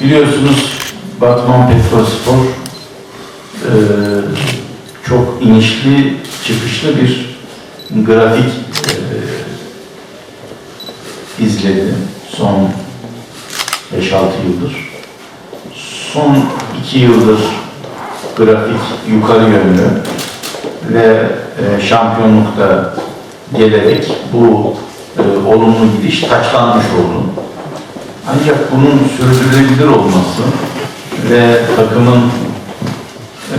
Biliyorsunuz Batman Petrospor e, çok inişli çıkışlı bir grafik e, izledi son 5-6 yıldır. Son 2 yıldır grafik yukarı yönlü ve e, şampiyonlukta gelerek bu e, olumlu gidiş taçlanmış oldu. Ancak bunun sürdürülebilir olması ve takımın e,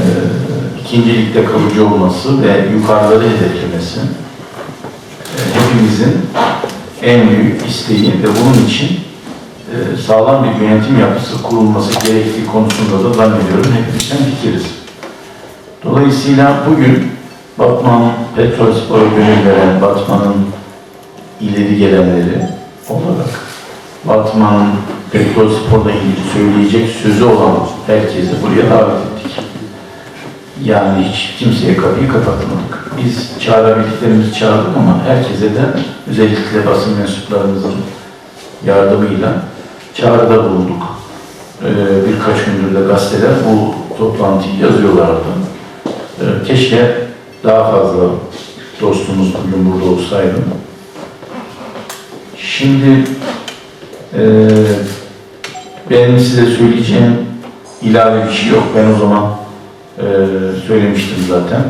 ikinci ligde kalıcı olması ve yukarıları hedeflemesi e, hepimizin en büyük isteği ve bunun için e, sağlam bir yönetim yapısı kurulması gerektiği konusunda da zannediyorum hepimizden fikiriz. Dolayısıyla bugün Batman Petrolspor'a gönül veren Batman'ın ileri gelenleri olarak Batman'ın Petrolspor'la ilgili söyleyecek sözü olan herkesi buraya davet ettik. Yani hiç kimseye kapıyı kapatmadık. Biz çağırabildiklerimizi çağırdık ama herkese de özellikle basın mensuplarımızın yardımıyla çağrıda bulunduk. Ee, birkaç gündür de gazeteler bu toplantıyı yazıyorlardı. Ee, keşke daha fazla dostumuz bugün burada olsaydı. Şimdi eee benim size söyleyeceğim ilave bir şey yok. Ben o zaman eee, söylemiştim zaten.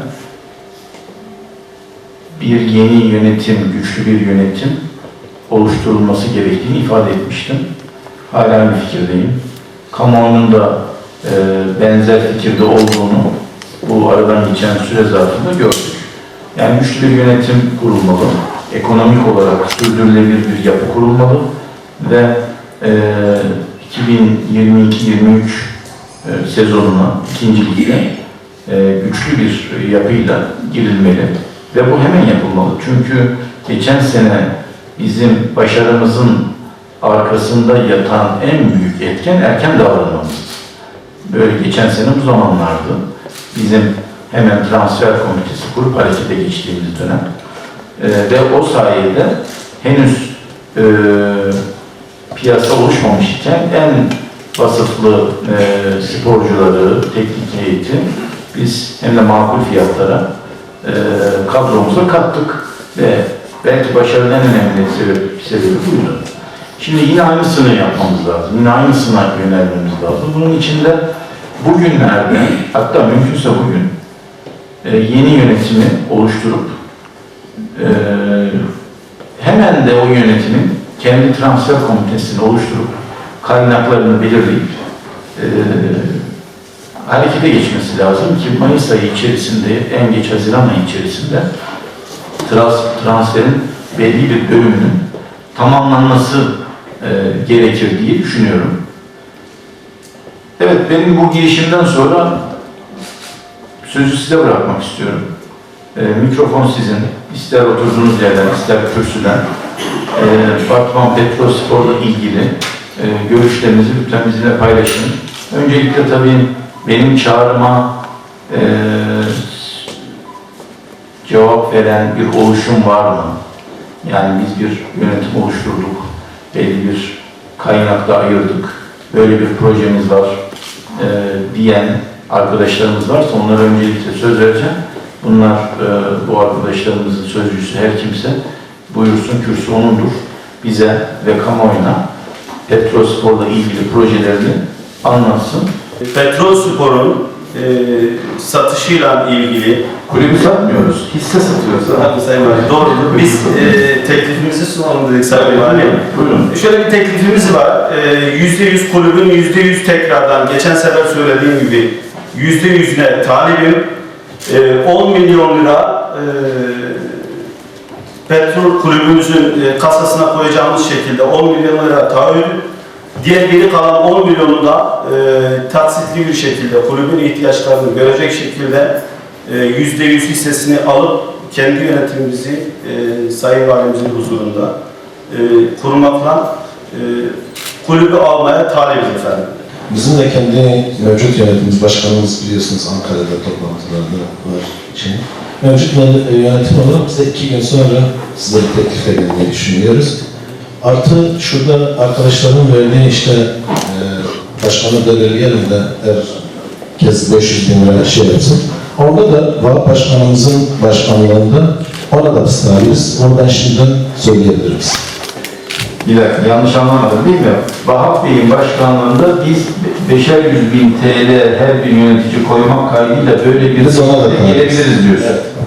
Bir yeni yönetim, güçlü bir yönetim oluşturulması gerektiğini ifade etmiştim. Hala aynı fikirdeyim. Kamuoyunun da eee, benzer fikirde olduğunu bu aradan geçen süre zarfında gördük. Yani güçlü bir yönetim kurulmalı, ekonomik olarak sürdürülebilir bir yapı kurulmalı ve e, 2022-23 e, sezonuna ikinci ligde e, güçlü bir yapıyla girilmeli ve bu hemen yapılmalı. Çünkü geçen sene bizim başarımızın arkasında yatan en büyük etken erken davranmamız. Böyle geçen sene bu zamanlardı. Bizim hemen transfer komitesi kurup harekete geçtiğimiz dönem. Ee, ve o sayede henüz e, piyasa oluşmamış iken en vasıflı e, sporcuları, teknik heyeti biz hem de makul fiyatlara e, kadromuza kattık ve belki başarının en önemli sebebi, sebebi buydu. Şimdi yine aynısını yapmamız lazım. Yine aynısına yönelmemiz lazım. Bunun için de bugünlerde, hatta mümkünse bugün e, yeni yönetimi oluşturup e, hemen de o yönetimin kendi transfer komitesini oluşturup kaynaklarını belirleyip e, harekete geçmesi lazım ki Mayıs ayı içerisinde, en geç Haziran ayı içerisinde trans- transferin belli bir bölümünün tamamlanması e, gerekir diye düşünüyorum. Evet, benim bu girişimden sonra sözü size bırakmak istiyorum. E, mikrofon sizin. İster oturduğunuz yerden, ister kürsüden. E, Batman Petrospor'la ilgili e, görüşlerinizi lütfen bizimle paylaşın. Öncelikle tabii benim çağrıma e, cevap veren bir oluşum var mı? Yani biz bir yönetim oluşturduk, belli bir kaynakla ayırdık, böyle bir projemiz var e, diyen arkadaşlarımız varsa onlara öncelikle söz vereceğim. Bunlar e, bu arkadaşlarımızın sözcüsü her kimse buyursun kürsü onundur. Bize ve kamuoyuna Petrospor'la ilgili projelerini anlatsın. Petrol Spor'un e, satışıyla ilgili Kulübü satmıyoruz, hisse satıyoruz. Tabii Sayın Valim, doğrudur. Biz e, teklifimizi sunalım dedik Sayın Valim. Buyurun. Şöyle bir teklifimiz var. E, %100 kulübün %100 tekrardan geçen sefer söylediğim gibi %100'üne talibim. E, 10 milyon lira e, petrol kulübümüzün e, kasasına koyacağımız şekilde 10 milyon lira taahhüt. Diğer geri kalan 10 milyonu da e, taksitli bir şekilde kulübün ihtiyaçlarını görecek şekilde e, %100 hissesini alıp kendi yönetimimizi e, Sayın Valimizin huzurunda e, kurmakla e, kulübü almaya talibiz efendim. Bizim de kendi mevcut yönetimimiz, başkanımız biliyorsunuz Ankara'da toplantılarda var için. Mevcut yönet- yönetim olarak bize iki gün sonra size teklif edilmeyi düşünüyoruz. Artı şurada arkadaşların verdiği işte e, başkanı belirleyelim de herkes 500 bin lira şey yapsın. Orada da Vahap Başkanımızın başkanlığında ona da biz. Oradan şimdiden söyleyebiliriz. Bir dakika yanlış anlamadım değil mi? Vahap Bey'in başkanlığında biz beşer yüz bin TL her bir yönetici koymak kaydıyla böyle bir Biz ona da gelebiliriz diyorsun. Evet.